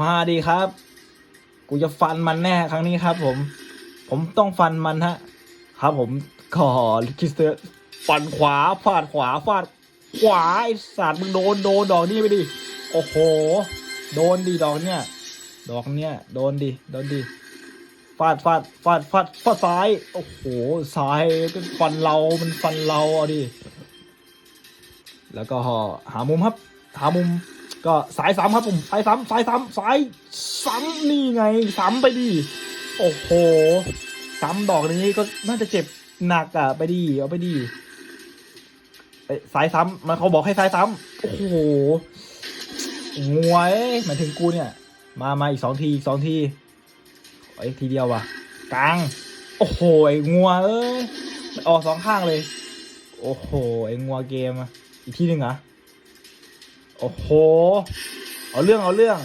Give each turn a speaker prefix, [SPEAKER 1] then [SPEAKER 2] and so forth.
[SPEAKER 1] มาดีครับ กูจะฟันมันแน่ครั้งนี้ครับ ผม ผมต้องฟันมันฮะ ครับผมขอคิสเตอร์ฟันขวาฟาดขวาฟาดขวาไอ้สัตว์มึงโดนโดนดอกนี้ไปดิโอ้โห โดนดิดอกเนี้ยดอกเนี้ยโดนดิโดนดิฟาดฟาดฟาดฟาดฟาดซ้าย โอ้โหซ้ายเป็นฟันเรามันฟันเราเอาดิแล้วก็หามุมครับ หามุม ก็สายซ้ำครับผมสายซ้ำสายซ้ำสายซ้ำนี่ไงซ้ำไปดิโอ้โหซ้ำดอกนี้ก็น่าจะเจ็บหนักอะไปดิเอาไปดิเอ้ยสายซ้ำมันเขาบอกให้สายซ้ำโอ้โหงวยหมายถึงกูเนี่ย มามาอีกสองทีอีกสองทีไอ้ทีเดียวว่ะกลางโอ้โหไอ้งัวเอ้ยออกสองข้างเลย โอ้โหไอ้งัวเกมอะอีกทีหนึ่งเหรอะ โอ้โห เอาเรื่องเอาเรื่อง